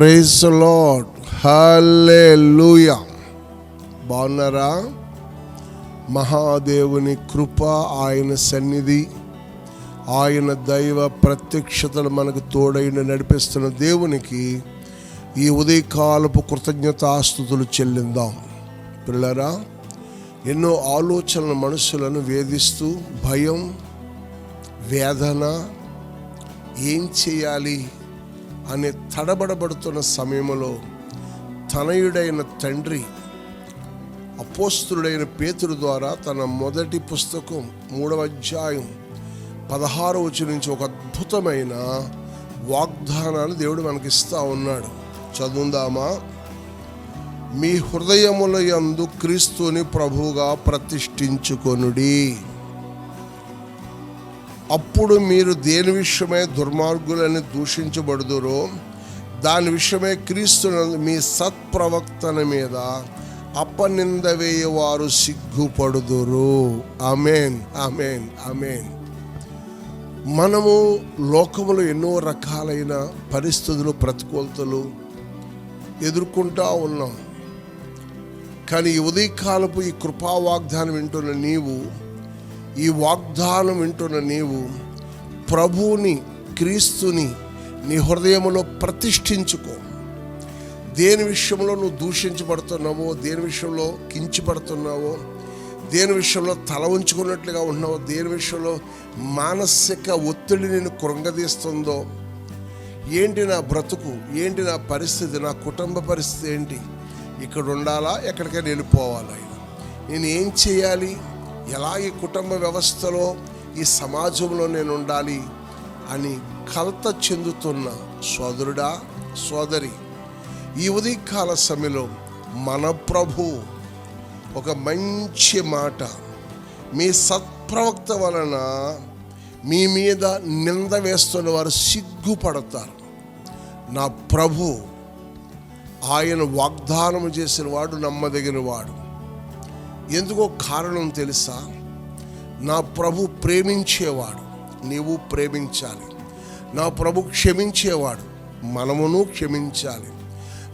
Praise lord హల్లే లూయా బాగున్నారా? మహాదేవుని కృప ఆయన సన్నిధి. ఆయన దైవ ప్రత్యక్షతలు మనకు తోడైన నడిపిస్తున్న దేవునికి ఈ ఉదయకాలపు కృతజ్ఞతాస్థుతులు చెల్లిందాం. పిల్లరా ఎన్నో ఆలోచనల మనుషులను వేధిస్తూ భయం వేదన ఏం చేయాలి? అనే తడబడబడుతున్న సమయంలో తనయుడైన తండ్రి అపోస్తుడైన పేతుడు ద్వారా తన మొదటి పుస్తకం మూడవ అధ్యాయం పదహారు వచ్చి నుంచి ఒక అద్భుతమైన వాగ్దానాన్ని దేవుడు మనకి ఉన్నాడు. చదువుదామా? మీ హృదయముల యందు క్రీస్తుని ప్రభువుగా ప్రతిష్ఠించుకొనుడి. అప్పుడు మీరు దేని విషయమై దుర్మార్గులని దూషించబడుదురో దాని విషయమై క్రీస్తునందు మీ సత్ప్రవక్తన మీద అపనింద వేయవారు సిగ్గుపడుదురు. అమేన్ అమేన్ అమేన్ మనము లోకములో ఎన్నో రకాలైన పరిస్థితులు ప్రతికూలతలు ఎదుర్కొంటా ఉన్నాం. కానీ ఉదయకాలపు ఈ కృపా వాగ్దానం వింటున్న నీవు ఈ వాగ్దానం వింటున్న నీవు ప్రభువుని క్రీస్తుని నీ హృదయంలో ప్రతిష్ఠించుకో. దేని విషయంలో నువ్వు దూషించబడుతున్నావో దేని విషయంలో కించబడుతున్నావో దేని విషయంలో తల ఉంచుకున్నట్లుగా ఉన్నావో దేని విషయంలో మానసిక ఒత్తిడి నేను కృంగదీస్తుందో ఏంటి నా బ్రతుకు ఏంటి నా పరిస్థితి నా కుటుంబ పరిస్థితి ఏంటి? ఇక్కడ ఉండాలా? ఎక్కడికైనా వెళ్ళిపోవాలా? నేను ఏం చేయాలి? ఎలా ఈ కుటుంబ వ్యవస్థలో ఈ సమాజంలో నేను ఉండాలి అని కలత చెందుతున్న సోదరుడా సోదరి ఈ ఉదయకాల సమయంలో మన ప్రభు ఒక మంచి మాట మీ సత్ప్రవక్త వలన మీ మీద నింద వేస్తున్న వారు సిగ్గుపడతారు. నా ప్రభు ఆయన వాగ్దానం చేసిన వాడు నమ్మదగిన వాడు. ఎందుకో కారణం తెలుసా? నా ప్రభు ప్రేమించేవాడు నీవు ప్రేమించాలి. నా ప్రభు క్షమించేవాడు మనమును క్షమించాలి.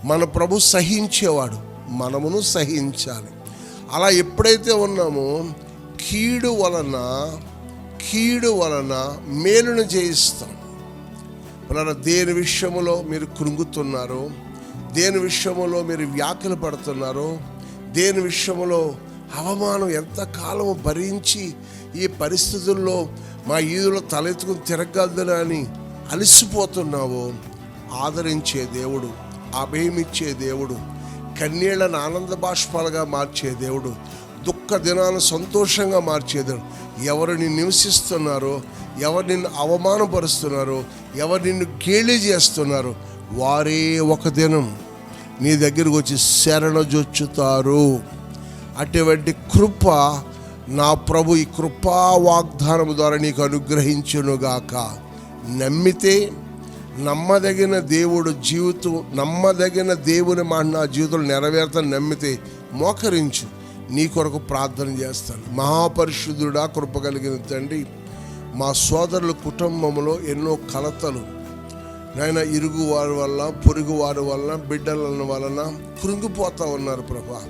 మన ప్రభు సహించేవాడు మనమును సహించాలి. అలా ఎప్పుడైతే ఉన్నామో కీడు వలన కీడు వలన మేలును జయిస్తాం. మన దేని విషయంలో మీరు కృంగుతున్నారో దేని విషయంలో మీరు వ్యాఖ్యలు పడుతున్నారో దేని విషయంలో అవమానం ఎంతకాలం భరించి ఈ పరిస్థితుల్లో మా ఈదులో తలెత్తుకుని తిరగద్దని అని అలసిపోతున్నావో ఆదరించే దేవుడు అభయమిచ్చే దేవుడు కన్నీళ్ళను ఆనంద బాష్పాలుగా మార్చే దేవుడు దుఃఖ దినాలను సంతోషంగా మార్చే దేవుడు. ఎవరు నిన్ను నివసిస్తున్నారో ఎవరు నిన్ను అవమానపరుస్తున్నారో ఎవరు నిన్ను గేలి చేస్తున్నారో వారే ఒక దినం నీ దగ్గరకు వచ్చి శరణజొచ్చుతారు అటువంటి కృప నా ప్రభు ఈ కృపా వాగ్దానం ద్వారా నీకు అనుగ్రహించునుగాక. నమ్మితే నమ్మదగిన దేవుడు జీవితం నమ్మదగిన దేవుని మాట నా జీవితంలో నెరవేరుతాను నమ్మితే మోకరించు. నీ కొరకు ప్రార్థన చేస్తాను. మహాపరిశుద్ధుడా కృప కలిగిన తండ్రి మా సోదరుల కుటుంబంలో ఎన్నో కలతలు. నాయన ఇరుగు వారి వల్ల పొరుగు వారి వలన బిడ్డల వలన కృంగిపోతూ ఉన్నారు ప్రభా.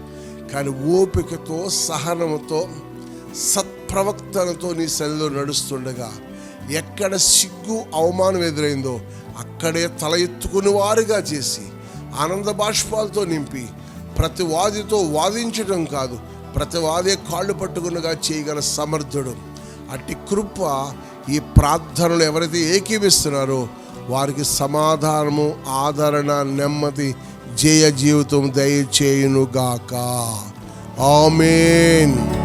కానీ ఓపికతో సహనముతో సత్ప్రవక్తలతో నీ సన్నిధిలో నడుస్తుండగా ఎక్కడ సిగ్గు అవమానం ఎదురైందో అక్కడే తల ఎత్తుకుని వారుగా చేసి ఆనంద బాష్పాలతో నింపి ప్రతి వాదితో వాదించడం కాదు ప్రతి వాదే కాళ్ళు పట్టుకున్నగా చేయగల సమర్థుడు. అట్టి కృప ఈ ప్రార్థనలు ఎవరైతే ఏకీవిస్తున్నారో వారికి సమాధానము ఆదరణ నెమ్మది జయ జీవితం దయచేయునుగాక. ఆమెన్.